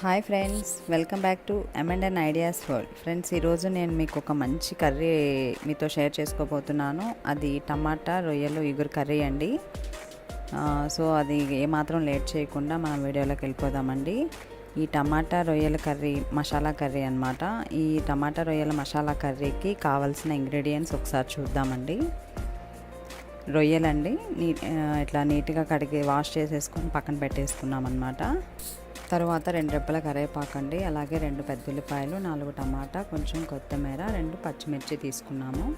Hi friends welcome back to and ideas world friends ఈరోజు నేను మీకు ఒక మంచి కర్రీ మీతో షేర్ చేసుకోబోతున్నాను. అది టమాటా రొయ్యలు ఇగురు కర్రీ అండి. సో అది ఏమాత్రం లేట్ చేయకుండా మనం వీడియోలోకి వెళ్ళిపోదామండి. ఈ టమాటా రొయ్యల కర్రీ మసాలా కర్రీ అన్నమాట. ఈ టమాటా రొయ్యల మసాలా కర్రీకి కావాల్సిన ఇంగ్రీడియంట్స్ ఒకసారి చూద్దామండి. రొయ్యలండి నీ ఇట్లా నీట్గా కడిగి వాష్ చేసేసుకొని పక్కన పెట్టేసుకున్నాం అనమాట తర్వాత రెండు రెప్పల కరేపాకండి అలాగే రెండు పెద్ద ఉల్లిపాయలు నాలుగు టమాటా కొంచెం కొత్తిమీర రెండు పచ్చిమిర్చి తీసుకున్నాము.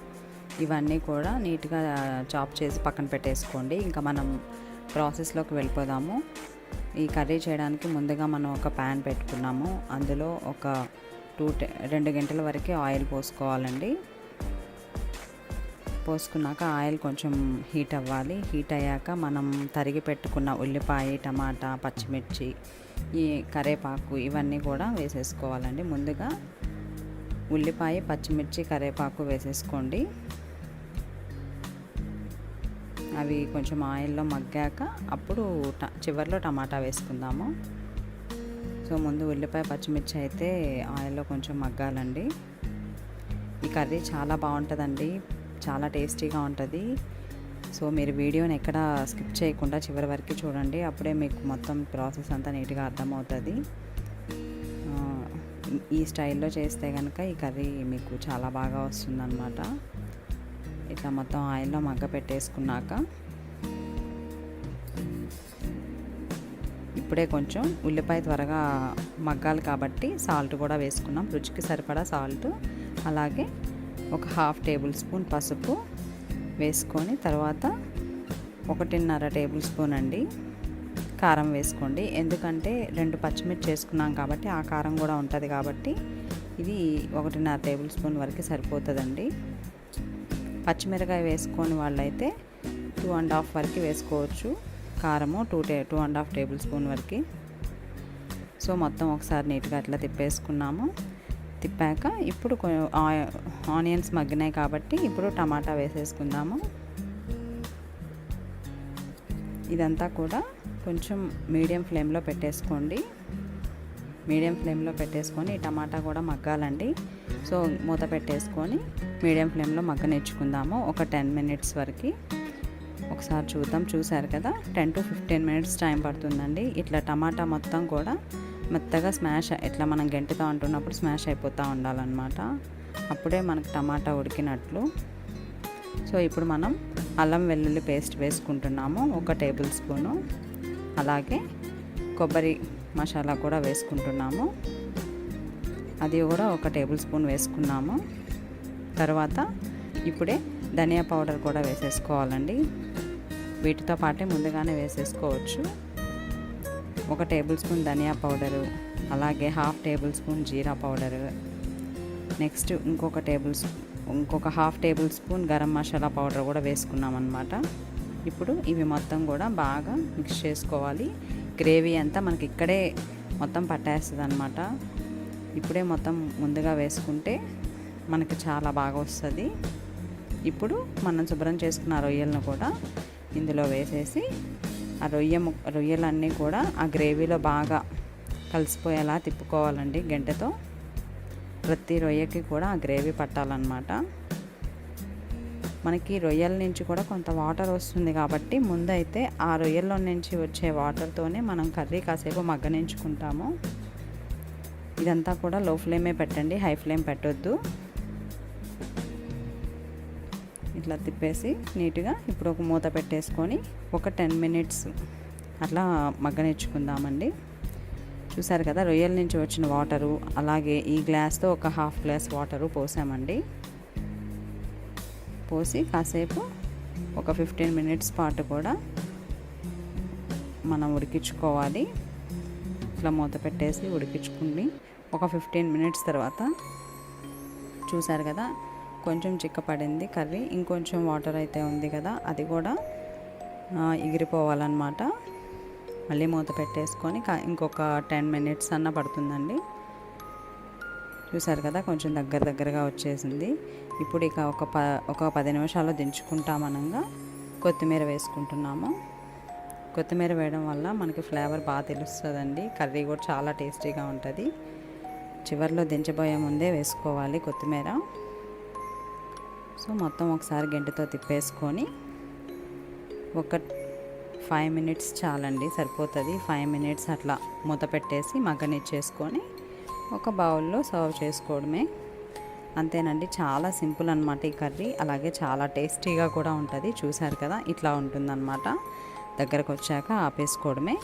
ఇవన్నీ కూడా నీట్గా చాప్ చేసి పక్కన పెట్టేసుకోండి. ఇంకా మనం ప్రాసెస్లోకి వెళ్ళిపోదాము. ఈ కర్రీ చేయడానికి ముందుగా మనం ఒక ప్యాన్ పెట్టుకున్నాము. అందులో ఒక టూ టె రెండు గంటల వరకు ఆయిల్ పోసుకోవాలండి. పోసుకున్నాక ఆయిల్ కొంచెం హీట్ అవ్వాలి. హీట్ అయ్యాక మనం తరిగి పెట్టుకున్న ఉల్లిపాయ టమాటా పచ్చిమిర్చి ఈ కరేపాకు ఇవన్నీ కూడా వేసేసుకోవాలండి. ముందుగా ఉల్లిపాయ పచ్చిమిర్చి కరేపాకు వేసేసుకోండి. అవి కొంచెం ఆయిల్లో మగ్గాక అప్పుడు ట చివరిలో టమాటా వేసుకుందాము. సో ముందు ఉల్లిపాయ పచ్చిమిర్చి అయితే ఆయిల్లో కొంచెం మగ్గాలండి. ఈ కర్రీ చాలా బాగుంటుందండి. చాలా టేస్టీగా ఉంటుంది. సో మీరు వీడియోని ఎక్కడ స్కిప్ చేయకుండా చివరి వరకు చూడండి. అప్పుడే మీకు మొత్తం ప్రాసెస్ అంతా నీట్గా అర్థమవుతుంది. ఈ స్టైల్లో చేస్తే కనుక ఈ కర్రీ మీకు చాలా బాగా వస్తుందన్నమాట. ఇట్లా మొత్తం ఆయిల్లో మగ్గ పెట్టేసుకున్నాక ఇప్పుడే కొంచెం ఉల్లిపాయ త్వరగా మగ్గాలి కాబట్టి సాల్ట్ కూడా వేసుకున్నాం. రుచికి సరిపడా సాల్ట్. అలాగే ఒక హాఫ్ టేబుల్ స్పూన్ పసుపు వేసుకొని తర్వాత ఒకటిన్నర టేబుల్ స్పూన్ అండి కారం వేసుకోండి. ఎందుకంటే రెండు పచ్చిమిర్చి వేసుకున్నాం కాబట్టి ఆ కారం కూడా ఉంటుంది కాబట్టి ఇది ఒకటిన్నర టేబుల్ స్పూన్ వరకు సరిపోతుందండి. పచ్చిమిరకాయ వేసుకొని వాళ్ళైతే టూ అండ్ హాఫ్ వరకు వేసుకోవచ్చు. కారము టూ టే two and half table spoon వరకు. సో మొత్తం ఒకసారి నీట్గా అట్లా తిప్పేసుకున్నాము. తిప్పాక ఇప్పుడు ఆ- ఆనియన్స్ మగ్గినాయి కాబట్టి ఇప్పుడు టమాటా వేసేసుకుందాము. ఇదంతా కూడా కొంచెం మీడియం ఫ్లేమ్లో పెట్టేసుకోండి. మీడియం ఫ్లేమ్లో పెట్టేసుకొని ఈ టమాటా కూడా మగ్గాలండి. సో మూత పెట్టేసుకొని మీడియం ఫ్లేమ్లో మగ్గనిచ్చుకుందాము ఒక టెన్ మినిట్స్ వరకు. ఒకసారి చూద్దాం చూసారు కదా? Ten to fifteen minutes time పడుతుందండి. ఇట్లా టమాటా మొత్తం కూడా మెత్తగా స్మాష్ ఇట్లా మనం గంటితో అంటున్నప్పుడు స్మాష్ అయిపోతూ ఉండాలన్నమాట. అప్పుడే మనకు టమాటా ఉడికినట్లు. సో ఇప్పుడు మనం అల్లం వెల్లుల్లి పేస్ట్ వేసుకుంటున్నాము. ఒక టేబుల్ స్పూను. అలాగే కొబ్బరి మసాలా కూడా వేసుకుంటున్నాము. అది కూడా ఒక టేబుల్ స్పూన్ వేసుకున్నాము. తర్వాత ఇప్పుడే ధనియా పౌడర్ కూడా వేసేసుకోవాలండి. వీటితో పాటే ముందుగానే వేసేసుకోవచ్చు. ఒక టేబుల్ స్పూన్ ధనియా పౌడరు అలాగే హాఫ్ టేబుల్ స్పూన్ జీరా పౌడరు. నెక్స్ట్ ఇంకొక టేబుల్ ఇంకొక half table spoon garam masala powder కూడా వేసుకున్నాం అనమాట ఇప్పుడు ఇవి మొత్తం కూడా బాగా మిక్స్ చేసుకోవాలి. గ్రేవీ అంతా మనకి ఇక్కడే మొత్తం పట్టేస్తుంది అనమాట ఇప్పుడే మొత్తం ముందుగా వేసుకుంటే మనకి చాలా బాగా వస్తుంది. ఇప్పుడు మనం శుభ్రం చేసుకున్న రొయ్యలను కూడా ఇందులో వేసేసి ఆ రొయ్య రొయ్యలన్నీ కూడా ఆ గ్రేవీలో బాగా కలిసిపోయేలా తిప్పుకోవాలండి గంటెతో. ప్రతి రొయ్యకి కూడా ఆ గ్రేవీ పట్టాలన్నమాట. మనకి రొయ్యల నుంచి కూడా కొంత వాటర్ వస్తుంది కాబట్టి ముందైతే ఆ రొయ్యల్లో నుంచి వచ్చే వాటర్తోనే మనం కర్రీ కాసేపు మగ్గనించుకుంటాము. ఇదంతా కూడా లో ఫ్లేమే పెట్టండి హై ఫ్లేమ్ పెట్టొద్దు. ఇట్లా తిప్పేసి నీట్గా ఇప్పుడు ఒక మూత పెట్టేసుకొని ఒక టెన్ మినిట్స్ అట్లా మగ్గనిచ్చుకుందామండి. చూసారు కదా రొయ్యల నుంచి వచ్చిన వాటరు అలాగే ఈ గ్లాస్తో ఒక హాఫ్ గ్లాస్ వాటరు పోసామండి. పోసి కాసేపు ఒక ఫిఫ్టీన్ మినిట్స్ పాటు కూడా మనం ఉడికించుకోవాలి. ఇట్లా మూత పెట్టేసి ఉడికించుకుని ఒక ఫిఫ్టీన్ మినిట్స్ తర్వాత చూసారు కదా కొంచెం చిక్కపడింది కర్రీ ఇంకొంచెం వాటర్ అయితే ఉంది కదా అది కూడా ఎగిరిపోవాలన్నమాట. మళ్ళీ మూత పెట్టేసుకొని ఇంకొక టెన్ మినిట్స్ అన్న పడుతుందండి. చూసారు కదా కొంచెం దగ్గర దగ్గరగా వచ్చేసింది. ఇప్పుడు ఇక ఒక ప ఒక పది నిమిషాలు దించుకుంటామనంగా కొత్తిమీర వేసుకుంటున్నాము. కొత్తిమీర వేయడం వల్ల మనకి ఫ్లేవర్ బాగా తెలుస్తుందండి. కర్రీ కూడా చాలా టేస్టీగా ఉంటుంది. చివరిలో దించబోయే ముందే వేసుకోవాలి కొత్తిమీర. సో మొత్తం ఒకసారి గంటతో తిప్పేసుకొని ఒక ఫైవ్ మినిట్స్ చాలండి సరిపోతుంది. ఫైవ్ మినిట్స్ అట్లా మూత పెట్టేసి మగ్గనిచ్చేసుకొని ఒక బౌల్లో సర్వ్ చేసుకోవడమే. అంతేనండి చాలా సింపుల్ అనమాట ఈ కర్రీ. అలాగే చాలా టేస్టీగా కూడా ఉంటుంది. చూశారు కదా ఇట్లా ఉంటుందన్నమాట. దగ్గరకు వచ్చాక ఆపేసుకోవడమే.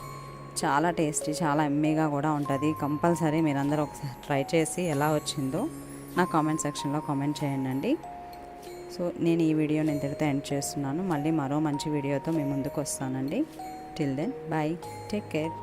చాలా టేస్టీ చాలా ఎమ్మీగా కూడా ఉంటుంది. కంపల్సరీ మీరందరూ ఒకసారి ట్రై చేసి ఎలా వచ్చిందో నా కామెంట్ సెక్షన్లో కామెంట్ చేయండి సో నేను ఈ వీడియోని ఇంతటితో ఎండ్ చేస్తున్నాను. మళ్ళీ మరో మంచి వీడియోతో మీ ముందుకు వస్తానండి. Till then bye take care